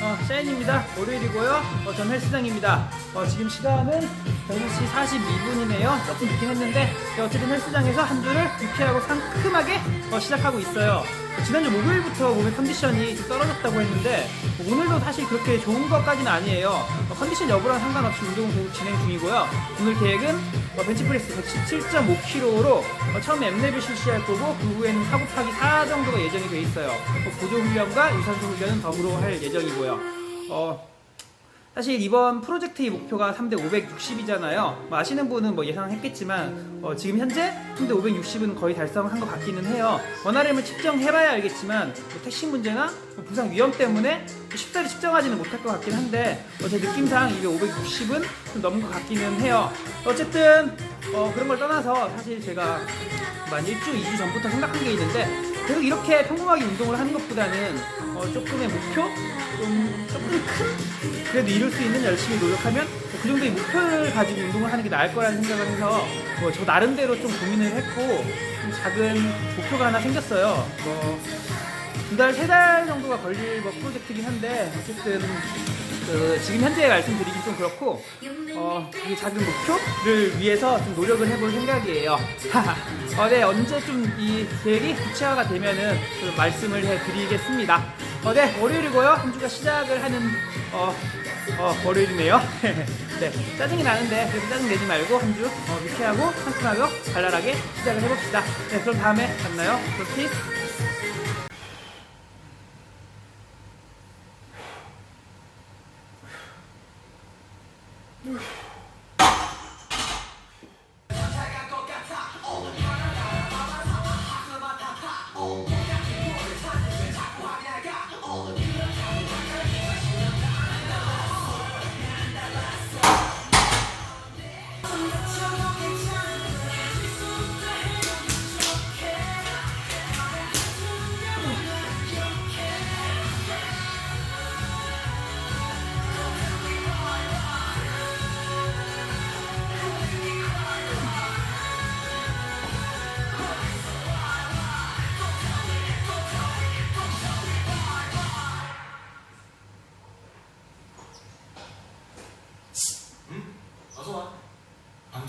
어, 샤인입니다. 월요일이고요. 어, 전 헬스장입니다. 어, 지금 시간은 6시 42분이네요. 조금 늦긴 했는데 네, 어쨌든 헬스장에서 한 주를 유쾌하고 상큼하게 어, 시작하고 있어요. 어, 지난주 목요일부터 몸의 컨디션이 좀 떨어졌다고 했는데 어, 오늘도 사실 그렇게 좋은 것까지는 아니에요. 어, 컨디션 여부랑 상관없이 운동은 계속 진행 중이고요. 오늘 계획은 어, 벤치프레스 117.5kg로 처음에 M랩을 실시할 거고 그 후에는 4 곱하기 4 정도가 예정이 돼 있어요. 어, 보조 훈련과 유산소 훈련은 더불어 할 예정이고요. 어, 사실 이번 프로젝트의 목표가 3대 560이잖아요. 뭐 아시는 분은 뭐 예상했겠지만 어, 지금 현재 3대 560은 거의 달성한 것 같기는 해요. 원RM을 측정해봐야 알겠지만 뭐 택시 문제나 뭐 부상 위험 때문에 쉽사리 측정하지는 못할 것 같긴 한데 어, 제 느낌상 이게 560은 좀 넘은 것 같기는 해요. 어쨌든 어, 그런 걸 떠나서 사실 제가 만 1주, 2주 전부터 생각한 게 있는데 계속 이렇게 평범하게 운동을 하는 것보다는 어, 조금의 목표? 좀 조금 큰? 그래도 이룰 수 있는 열심히 노력하면 뭐 그 정도의 목표를 가지고 운동을 하는 게 나을 거라는 생각을 해서 뭐 저 나름대로 좀 고민을 했고 좀 작은 목표가 하나 생겼어요. 뭐 두 달, 세 달 정도가 걸릴 뭐 프로젝트긴 한데 어쨌든 그 지금 현재 말씀드리긴 좀 그렇고 어, 이 작은 목표를 위해서 좀 노력을 해볼 생각이에요. 어, 네, 언제 좀 이 계획이 구체화가 되면은 좀 말씀을 해드리겠습니다. 어, 네, 월요일이고요. 한 주가 시작을 하는 어, 어, 월요일이네요. 네, 짜증이 나는데 그래도 짜증 내지 말고 한 주 어, 유쾌하고 상큼하고 발랄하게 시작을 해봅시다. 네, 그럼 다음에 만나요. 그럼 피스. 어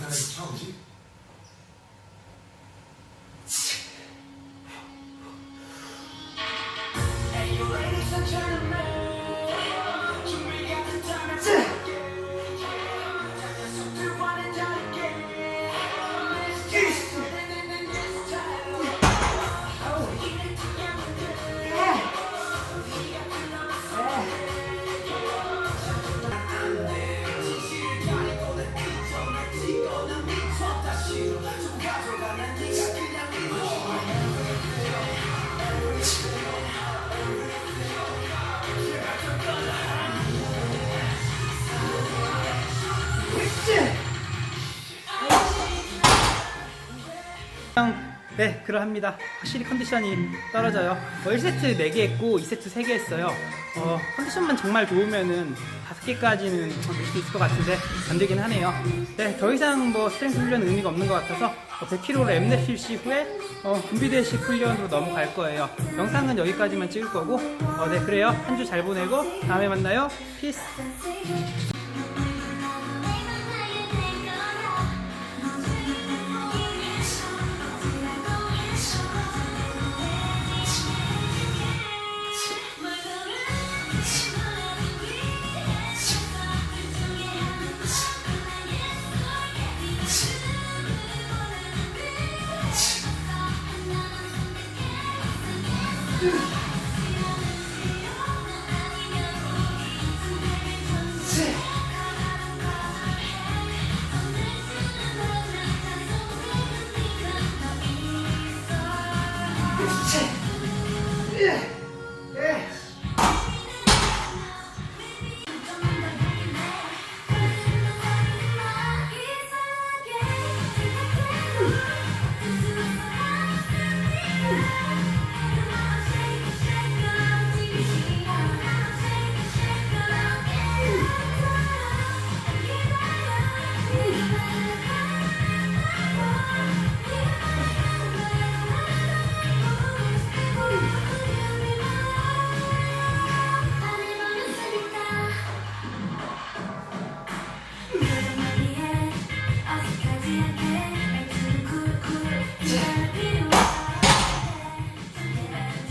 kind of tells you 네 그러합니다. 확실히 컨디션이 떨어져요. 어, 1세트 4개 했고 2세트 3개 했어요. 어, 컨디션만 정말 좋으면은 5개까지는 될 수 있을 것 같은데 안 되긴 하네요. 네더 이상 뭐 스트렝스 훈련은 의미가 없는 것 같아서 어, 100kg로 엠넷 실시 후에 어, 준비대식 훈련으로 넘어갈 거예요. 영상은 여기까지만 찍을 거고 어, 네 그래요. 한 주 잘 보내고 다음에 만나요. 피스